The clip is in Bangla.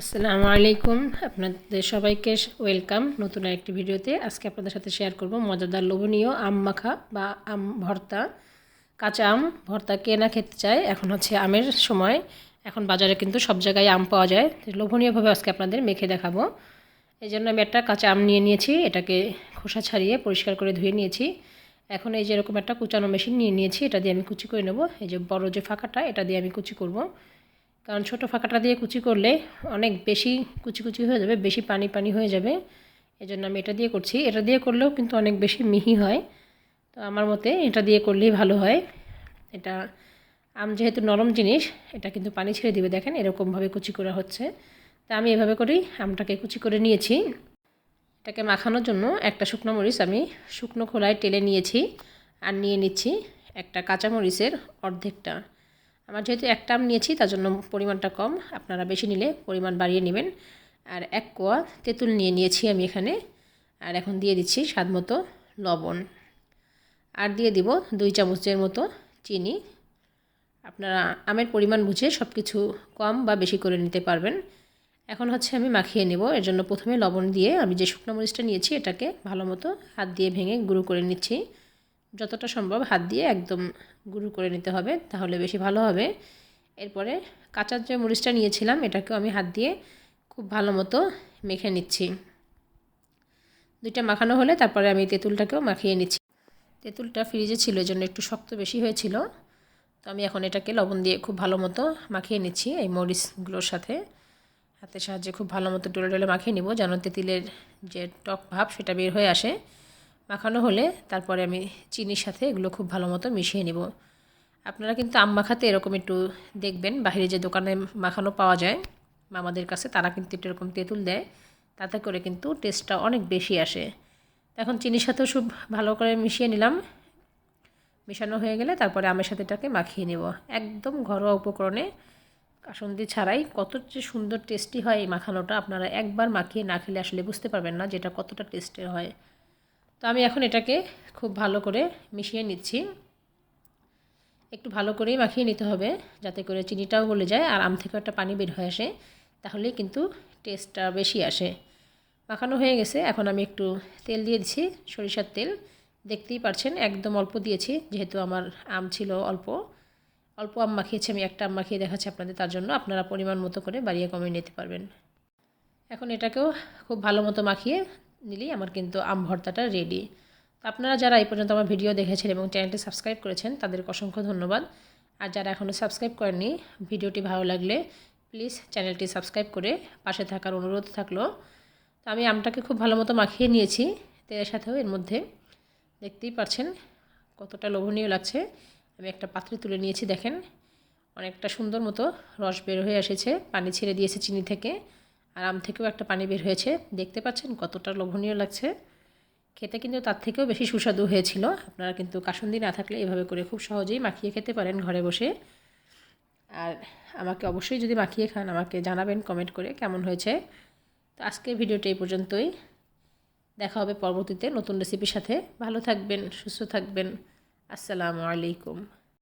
আসসালামু আলাইকুম। আপনাদের সবাইকে ওয়েলকাম নতুন একটি ভিডিওতে। আজকে আপনাদের সাথে শেয়ার করব মজাদার লোভনীয় আম মাখা বা আম ভর্তা। কাঁচা আম, ভর্তা কে না খেতে চায়? এখন হচ্ছে আমের সময়। এখন বাজারে কিন্তু সব জায়গায় আম পাওয়া যায়। লোভনীয়ভাবে আজকে আপনাদের মেখে দেখাবো। এই জন্য আমি একটা কাঁচা আম নিয়ে নিয়েছি। এটাকে খোসা ছাড়িয়ে পরিষ্কার করে ধুয়ে নিয়েছি। এখন এই যে এরকম একটা কুচানো মেশিন নিয়ে নিয়েছি। এটা দিয়ে আমি কুচি করে নেব। এই যে বড় যে ফাঁকাটা, এটা দিয়ে আমি কুচি করব। কারণ ছোট ফাঁকাটা দিয়ে কুচি করলে অনেক বেশি কুচি কুচি হয়ে যাবে, বেশি পানি পানি হয়ে যাবে। এই জন্য আমি এটা দিয়ে করছি। এটা দিয়ে করলেও কিন্তু অনেক বেশি মিহি হয়। তো আমার মতে এটা দিয়ে করলেই ভালো হয়। এটা আম যেহেতু নরম জিনিস, এটা কিন্তু পানি ছেড়ে দিবে। দেখেন এরকমভাবে কুচি করা হচ্ছে। তা আমি এভাবে করেই আমটাকে কুচি করে নিয়েছি। এটাকে মাখানোর জন্য একটা শুকনো মরিচ আমি শুকনো খোলায় টেলে নিয়েছি আর নিয়ে নিচ্ছি একটা কাঁচা মরিচের অর্ধেকটা। আমার যেহেতু একটা আম নিয়েছি, তার জন্য পরিমাণটা কম। আপনারা বেশি নিলে পরিমাণ বাড়িয়ে নেবেন। আর এক কোয়া তেঁতুল নিয়ে নিয়েছি আমি এখানে। আর এখন দিয়ে দিচ্ছি স্বাদ মতো লবণ। আর দিয়ে দিব দুই চামচের মতো চিনি। আপনারা আমের পরিমাণ বুঝে সব কিছু কম বা বেশি করে নিতে পারবেন। এখন হচ্ছে আমি মাখিয়ে নেব। এর জন্য প্রথমে লবণ দিয়ে আমি যে শুকনো মরিচটা নিয়েছি, এটাকে ভালো মতো হাত দিয়ে ভেঙে গুঁড়ো করে নিচ্ছি। যতটা সম্ভব হাত দিয়ে একদম গুঁড়ো করে নিতে হবে, তাহলে বেশি ভালো হবে। এরপরে কাঁচার যে মরিচটা নিয়েছিলাম, এটাকেও আমি হাত দিয়ে খুব ভালো মতো মেখে নিচ্ছি। দুইটা মাখানো হলে তারপরে আমি তেঁতুলটাকেও মাখিয়ে নিচ্ছি। তেঁতুলটা ফ্রিজে ছিল জন্য একটু শক্ত বেশি হয়েছিল। তো আমি এখন এটাকে লবণ দিয়ে খুব ভালো মতো মাখিয়ে নিচ্ছি এই মরিচগুলোর সাথে। হাতের সাহায্যে খুব ভালো মতো ডলে ডলে মাখিয়ে নিব, যেন তেঁতিলের যে টক ভাব সেটা বের হয়ে আসে। মাখানো হলে তারপরে আমি চিনির সাথে এগুলো খুব ভালো মতো মিশিয়ে নেব। আপনারা কিন্তু আম মাখাতে এরকম একটু দেখবেন বাইরে যে দোকানে মাখানো পাওয়া যায়, মামাদের কাছে তারা কিন্তু একটু এরকম তেঁতুল দেয়, তাতে করে কিন্তু টেস্টটা অনেক বেশি আসে। এখন চিনির সাথেও খুব ভালো করে মিশিয়ে নিলাম। মেশানো হয়ে গেলে তারপরে আমের সাথে এটাকে মাখিয়ে নেব। একদম ঘরোয়া উপকরণে কাসন্দি ছাড়াই কত যে সুন্দর টেস্টি হয় এই মাখানোটা, আপনারা একবার মাখিয়ে না খেলে আসলে বুঝতে পারবেন না যেটা কতটা টেস্টের হয়। তো আমি এখন এটাকে খুব ভালো করে মিশিয়ে নিচ্ছি। একটু ভালো করেই মাখিয়ে নিতে হবে যাতে করে চিনিটাও গলে যায় আর আম থেকেও একটা পানি বের হয়ে আসে, তাহলেই কিন্তু টেস্টটা বেশি আসে। মাখানো হয়ে গেছে, এখন আমি একটু তেল দিয়ে দিচ্ছি, সরিষার তেল। দেখতেই পারছেন, একদম অল্প দিয়েছি, যেহেতু আমার আম ছিল অল্প। অল্প আম মাখিয়েছি, আমি একটা আম মাখিয়ে দেখাচ্ছি আপনাদের, তার জন্য আপনারা পরিমাণ মতো করে বাড়িয়ে কমিয়ে নিতে পারবেন। এখন এটাকেও খুব ভালো মতো মাখিয়ে নিলেই আমার কিন্তু আম ভর্তাটা রেডি আপনারা যারা এই পর্যন্ত আমার ভিডিও দেখেছেন এবং চ্যানেলটি সাবস্ক্রাইব করেছেন, তাদেরকে অসংখ্য ধন্যবাদ। আর যারা এখনও সাবস্ক্রাইব করেননি ভিডিওটি ভালো লাগলে প্লিজ চ্যানেলটি সাবস্ক্রাইব করে পাশে থাকার অনুরোধ থাকল। তো আমি আমটাকে খুব ভালো মতো মাখিয়ে নিয়েছি, তেলের সাথেও এর মধ্যে। দেখতেই পাচ্ছেন কতটা লোভনীয় লাগছে। আমি একটা পাত্রে তুলে নিয়েছি, দেখেন। অনেকটা সুন্দর মতো রস বের হয়ে এসেছে, পানি ছেড়ে দিয়েছে চিনি থেকে। আর আম থেকেও একটা পানি বের হয়েছে। দেখতে পাচ্ছেন কতটা লোভনীয় লাগছে। খেতে কিন্তু তার থেকেও বেশি সুস্বাদু হয়েছিল। আপনারা কিন্তু কাসন্দি না থাকলে এভাবে করে খুব সহজেই মাখিয়ে খেতে পারেন ঘরে বসে। আর আমাকে অবশ্যই যদি মাখিয়ে খান, আমাকে জানাবেন কমেন্ট করে কেমন হয়েছে। তো আজকের ভিডিওটা এই পর্যন্তই। দেখা হবে পরবর্তীতে নতুন রেসিপির সাথে। ভালো থাকবেন, সুস্থ থাকবেন। আসসালামু আলাইকুম।